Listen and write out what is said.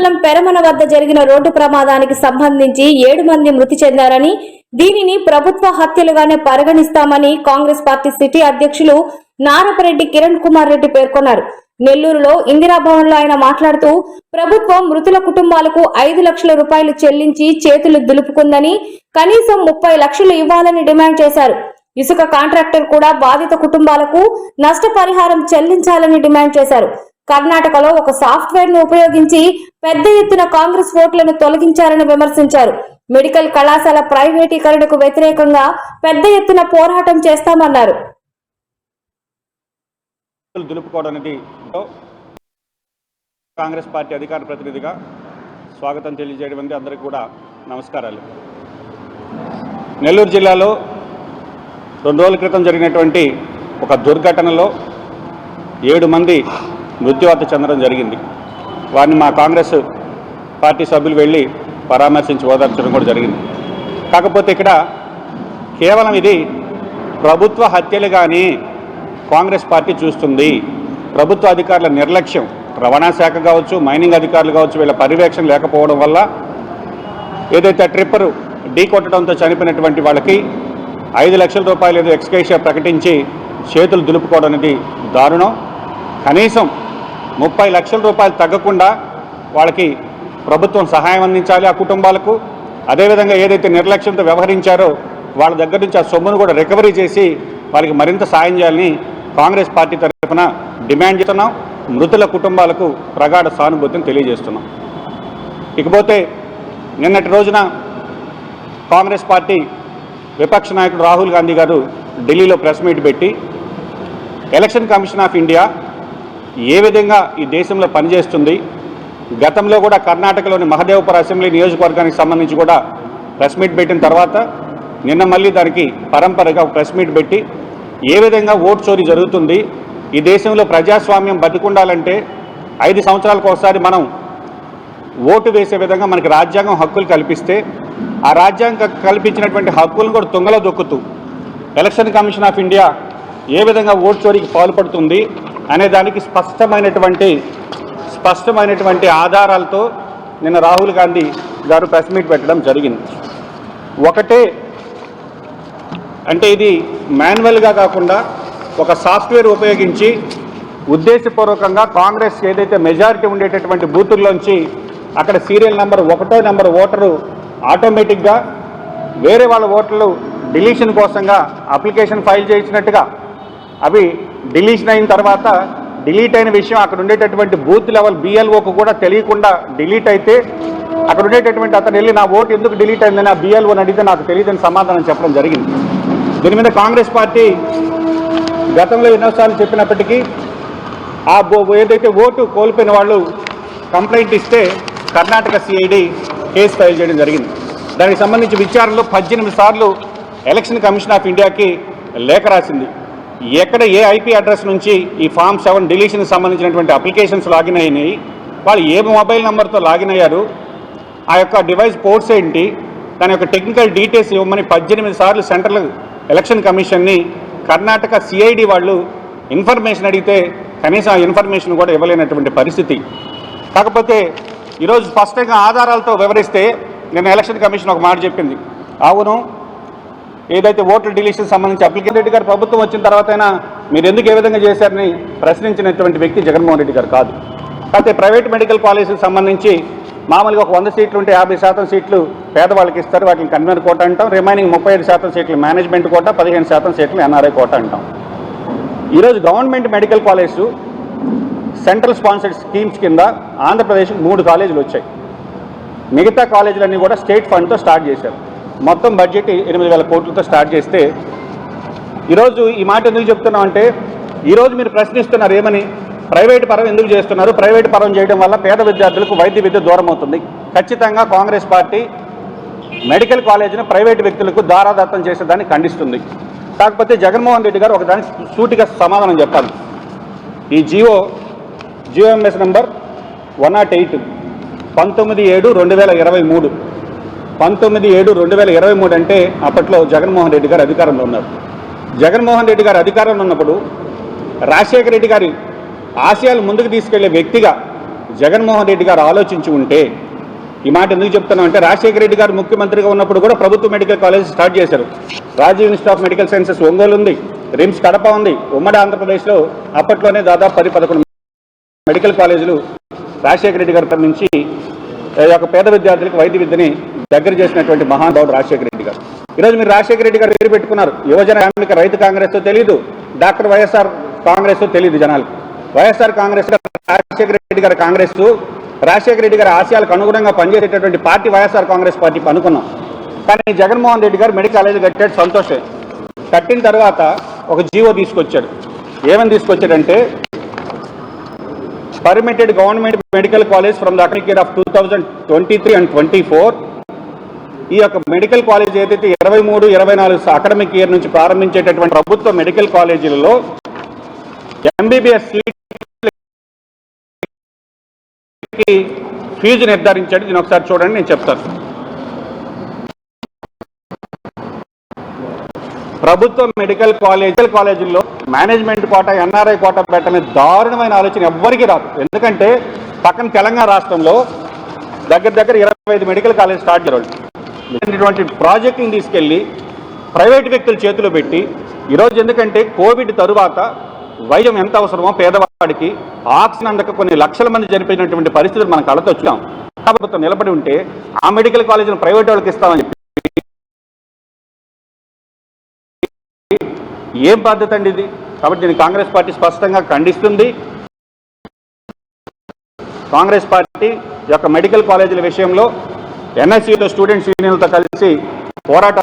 మండలం పెరమన వద్ద జరిగిన రోడ్డు ప్రమాదానికి సంబంధించి ఏడు మంది మృతి చెందారని దీనిని ప్రభుత్వ హత్యలుగానే పరిగణిస్తామని కాంగ్రెస్ పార్టీ సిటీ అధ్యక్షులు నారపరెడ్డి కిరణ్ కుమార్ రెడ్డి పేర్కొన్నారు. నెల్లూరులో ఇందిరాభవన్లో ఆయన మాట్లాడుతూ ప్రభుత్వం మృతుల కుటుంబాలకు ఐదు లక్షల రూపాయలు చెల్లించి చేతులు దులుపుకుందని కనీసం ముప్పై లక్షలు ఇవ్వాలని డిమాండ్ చేశారు. ఇసుక కాంట్రాక్టర్ కూడా బాధిత కుటుంబాలకు నష్టపరిహారం చెల్లించాలని డిమాండ్ చేశారు. కర్ణాటకలో ఒక సాఫ్ట్వేర్ను ఉపయోగించి పెద్ద ఎత్తున కాంగ్రెస్ ఓట్లను తొలగించారని విమర్శించారు. మెడికల్ కళాశాల ప్రైవేటీకరణకు వ్యతిరేకంగా పెద్ద ఎత్తున పోరాటం చేస్తామన్నారు. కాంగ్రెస్ పార్టీ అధికార ప్రతినిధిగా స్వాగతం తెలియజేయడం అనేది అందరికీ కూడా నమస్కారాలు. నెల్లూరు జిల్లాలో రెండు రోజుల క్రితం జరిగినటువంటి ఒక దుర్ఘటనలో ఏడు మంది మృత్యువార్త చెందడం జరిగింది. వారిని మా కాంగ్రెస్ పార్టీ సభ్యులు వెళ్ళి పరామర్శించి ఓదార్చడం కూడా జరిగింది. కాకపోతే ఇక్కడ కేవలం ఇది ప్రభుత్వ హత్యలు కానీ కాంగ్రెస్ పార్టీ చూస్తుంది. ప్రభుత్వ అధికారుల నిర్లక్ష్యం రవాణా శాఖ కావచ్చు మైనింగ్ అధికారులు కావచ్చు వీళ్ళ పర్యవేక్షణ లేకపోవడం వల్ల ఏదైతే ట్రిప్పరు ఢీ కొట్టడంతో చనిపోయినటువంటి వాళ్ళకి ఐదు లక్షల రూపాయలు ఏదో ఎక్స్కేషియా ప్రకటించి చేతులు దులుపుకోవడం అనేది దారుణం. కనీసం ముప్పై లక్షల రూపాయలు తగ్గకుండా వాళ్ళకి ప్రభుత్వం సహాయం అందించాలి ఆ కుటుంబాలకు. అదేవిధంగా ఏదైతే నిర్లక్ష్యంతో వ్యవహరించారో వాళ్ళ దగ్గర నుంచి ఆ సొమ్మును కూడా రికవరీ చేసి వాళ్ళకి మరింత సాయం చేయాలని కాంగ్రెస్ పార్టీ తరఫున డిమాండ్ చేస్తున్నాం. మృతుల కుటుంబాలకు ప్రగాఢ సానుభూతిని తెలియజేస్తున్నాం. ఇకపోతే నిన్నటి రోజున కాంగ్రెస్ పార్టీ విపక్ష నాయకుడు రాహుల్ గాంధీ గారు ఢిల్లీలో ప్రెస్ మీట్ పెట్టి ఎలక్షన్ కమిషన్ ఆఫ్ ఇండియా ఏ విధంగా ఈ దేశంలో పనిచేస్తుంది? గతంలో కూడా కర్ణాటకలోని మహదేవపుర అసెంబ్లీ నియోజకవర్గానికి సంబంధించి కూడా ప్రెస్ మీట్ పెట్టిన తర్వాత నిన్న మళ్ళీ దానికి పరంపరగా ప్రెస్ మీట్ పెట్టి ఏ విధంగా ఓటు చోరీ జరుగుతుంది? ఈ దేశంలో ప్రజాస్వామ్యం బతికుండాలంటే ఐదు సంవత్సరాలకు ఒకసారి మనం ఓటు వేసే విధంగా మనకి రాజ్యాంగం హక్కులు కల్పిస్తే ఆ రాజ్యాంగం కల్పించినటువంటి హక్కులను కూడా తుంగలో దొక్కుతూ ఎలక్షన్ కమిషన్ ఆఫ్ ఇండియా ఏ విధంగా ఓటు చోరీకి పాల్పడుతుంది? అనే దానికి స్పష్టమైనటువంటి స్పష్టమైనటువంటి ఆధారాలతో నిన్న రాహుల్ గాంధీ గారు ప్రెస్ మీట్ పెట్టడం జరిగింది. ఒకటే అంటే ఇది మాన్యువల్గా కాకుండా ఒక సాఫ్ట్వేర్ ఉపయోగించి ఉద్దేశపూర్వకంగా కాంగ్రెస్ ఏదైతే మెజారిటీ ఉండేటటువంటి బూతుల్లోంచి అక్కడ సీరియల్ నెంబర్ ఒకటో నెంబర్ ఓటరు ఆటోమేటిక్గా వేరే వాళ్ళ ఓటర్లు డిలీషన్ కోసంగా అప్లికేషన్ ఫైల్ చేసినట్టుగా అవి డిలీషన్ అయిన తర్వాత డిలీట్ అయిన విషయం అక్కడ ఉండేటటువంటి బూత్ లెవెల్ బిఎల్ఓకు కూడా తెలియకుండా డిలీట్ అయితే అక్కడ ఉండేటటువంటి అతను వెళ్ళి నా ఓటు ఎందుకు డిలీట్ అయిందని ఆ బిఎల్ఓని అడిగితే నాకు తెలియదని సమాధానం చెప్పడం జరిగింది. దీని మీద కాంగ్రెస్ పార్టీ గతంలో ఎన్నోసార్లు చెప్పినప్పటికీ ఆ ఏదైతే ఓటు కోల్పోయిన వాళ్ళు కంప్లైంట్ ఇస్తే కర్ణాటక సిఐడి కేసు ఫైల్ చేయడం జరిగింది. దానికి సంబంధించి విచారణలో పద్దెనిమిది సార్లు ఎలక్షన్ కమిషన్ ఆఫ్ ఇండియాకి లేఖ రాసింది. ఎక్కడ ఏ ఐపీ అడ్రస్ నుంచి ఈ ఫామ్ సెవెన్ డిలీషన్కి సంబంధించినటువంటి అప్లికేషన్స్ లాగిన్ అయినాయి వాళ్ళు ఏ మొబైల్ నెంబర్తో లాగిన్ అయ్యారు ఆ యొక్క డివైస్ పోర్ట్స్ ఏంటి దాని యొక్క టెక్నికల్ డీటెయిల్స్ ఇవ్వమని పద్దెనిమిది సార్లు సెంట్రల్ ఎలక్షన్ కమిషన్ని కర్ణాటక సిఐడి వాళ్ళు ఇన్ఫర్మేషన్ అడిగితే కనీసం ఆ ఇన్ఫర్మేషన్ కూడా ఇవ్వలేనటువంటి పరిస్థితి. కాకపోతే ఈరోజు స్పష్టంగా ఆధారాలతో వివరిస్తే నేను ఎలక్షన్ కమిషన్ ఒక మాట చెప్పింది. అవును ఏదైతే ఓట్ల డిలీషన్ సంబంధించి అప్లికేషన్ రెడ్డి గారు ప్రభుత్వం వచ్చిన తర్వాత మీరు ఎందుకు ఏ విధంగా చేశారని ప్రశ్నించినటువంటి వ్యక్తి జగన్మోహన్ రెడ్డి గారు కాదు. కాకపోతే ప్రైవేట్ మెడికల్ కాలేజీకి సంబంధించి మామూలుగా ఒక వంద సీట్లు ఉంటే యాభై శాతం సీట్లు పేదవాళ్ళకి ఇస్తారు. వాటిని కన్వీనర్ కోట అంటాం. రిమైనింగ్ ముప్పై ఐదు శాతం సీట్లు మేనేజ్మెంట్ కోట పదిహేను శాతం సీట్లు ఎన్ఆర్ఐ కోట అంటాం. ఈరోజు government medical college central sponsored schemes కింద ఆంధ్రప్రదేశ్కి మూడు కాలేజీలు వచ్చాయి. మిగతా కాలేజీలన్నీ కూడా స్టేట్ ఫండ్తో స్టార్ట్ చేశారు. మొత్తం బడ్జెట్ ఎనిమిది వేల కోట్లతో స్టార్ట్ చేస్తే ఈరోజు ఈ మాట ఎందుకు చెప్తున్నాం అంటే ఈరోజు మీరు ప్రశ్నిస్తున్నారు ఏమని ప్రైవేట్ పరం ఎందుకు చేస్తున్నారు? ప్రైవేట్ పరం చేయడం వల్ల పేద విద్యార్థులకు వైద్య విద్య దూరం అవుతుంది. ఖచ్చితంగా కాంగ్రెస్ పార్టీ మెడికల్ కాలేజీని ప్రైవేట్ వ్యక్తులకు దారాదత్తం చేసేదాన్ని ఖండిస్తుంది. కాకపోతే జగన్మోహన్ రెడ్డి గారు ఒకదానికి సూటిగా సమాధానం చెప్పాలి. ఈ GO GOMs number one nought eight పంతొమ్మిది ఏడు రెండు వేల ఇరవై మూడు. పంతొమ్మిది ఏడు రెండు వేల ఇరవై మూడు అంటే అప్పట్లో జగన్మోహన్ రెడ్డి గారు అధికారంలో ఉన్నారు. జగన్మోహన్ రెడ్డి గారు అధికారంలో ఉన్నప్పుడు రాజశేఖర రెడ్డి గారి ఆశయాలు ముందుకు తీసుకెళ్ళే వ్యక్తిగా జగన్మోహన్ రెడ్డి గారు ఆలోచించి ఉంటే ఈ మాట ఎందుకు చెప్తున్నాం అంటే రాజశేఖర రెడ్డి గారు ముఖ్యమంత్రిగా ఉన్నప్పుడు కూడా ప్రభుత్వ మెడికల్ కాలేజ్ స్టార్ట్ చేశారు. Rajiv institute of medical sciences Ongole ఉంది రిమ్స్ కడప ఉంది ఉమ్మడి ఆంధ్రప్రదేశ్లో అప్పట్లోనే దాదాపు పది పదకొండు మెడికల్ కాలేజీలు రాజశేఖర రెడ్డి గారి నుంచి ఈ యొక్క పేద విద్యార్థులకు వైద్య విద్యని దగ్గర చేసినటువంటి మహానుభావుడు రాజశేఖర రెడ్డి గారు. ఈరోజు మీరు రాజశేఖర రెడ్డి గారు పేరు పెట్టుకున్నారు. యువజన కార్మిక రైతు కాంగ్రెస్తో తెలియదు డాక్టర్ వైఎస్ఆర్ కాంగ్రెస్ తెలియదు జనాలకు. వైఎస్ఆర్ కాంగ్రెస్ రాజశేఖర రెడ్డి గారి కాంగ్రెస్ రాజశేఖర రెడ్డి గారి ఆశయాలకు అనుగుణంగా పనిచేసేటటువంటి పార్టీ వైఎస్ఆర్ కాంగ్రెస్ పార్టీ అనుకున్నాం. కానీ జగన్మోహన్ రెడ్డి గారు మెడికల్ కాలేజ్ కట్టాడు సంతోషే. కట్టిన తర్వాత ఒక జీవో తీసుకొచ్చాడు. ఏమని తీసుకొచ్చాడంటే permitted government medical college from the medical college from the academic year of 2023 and 24 ఈ యొక్క మెడికల్ కాలేజ్ ఏదైతే ఇరవై మూడు ఇరవై నాలుగు అకాడమిక్ ఇయర్ నుంచి ప్రారంభించేటటువంటి ప్రభుత్వ మెడికల్ కాలేజీలలో ఎంబీబీఎస్ సీట్కి ఫీజు నిర్ధారించాడు. దీని ఒకసారి చూడండి నేను చెప్తాను. ప్రభుత్వ మెడికల్ కాలేజ్ కాలేజీల్లో మేనేజ్మెంట్ కోట ఎన్ఆర్ఐ కోట పెట్టనే దారుణమైన ఆలోచన ఎవ్వరికీ రాదు. ఎందుకంటే పక్కన తెలంగాణ రాష్ట్రంలో దగ్గర దగ్గర ఇరవై ఐదు మెడికల్ కాలేజ్ స్టార్ట్ చేయాలి ఇటువంటి ప్రాజెక్టుని తీసుకెళ్ళి ప్రైవేట్ వ్యక్తుల చేతిలో పెట్టి ఈరోజు ఎందుకంటే కోవిడ్ తరువాత వైద్యం ఎంత అవసరమో పేదవాడికి ఆక్సిజన్ అందక కొన్ని లక్షల మంది చనిపోయినటువంటి పరిస్థితులు మనం కళతో వచ్చాం. ప్రభుత్వం నిలబడి ఉంటే ఆ మెడికల్ కాలేజీని ప్రైవేట్ వాళ్ళకి ఇస్తామని చెప్పి ఏం బాధ్యత అండి ఇది? కాబట్టి దీన్ని కాంగ్రెస్ పార్టీ స్పష్టంగా ఖండిస్తుంది. కాంగ్రెస్ పార్టీ యొక్క మెడికల్ కాలేజీల విషయంలో ఎన్ఎస్సీలో స్టూడెంట్స్ యూనియన్లతో కలిసి పోరాటం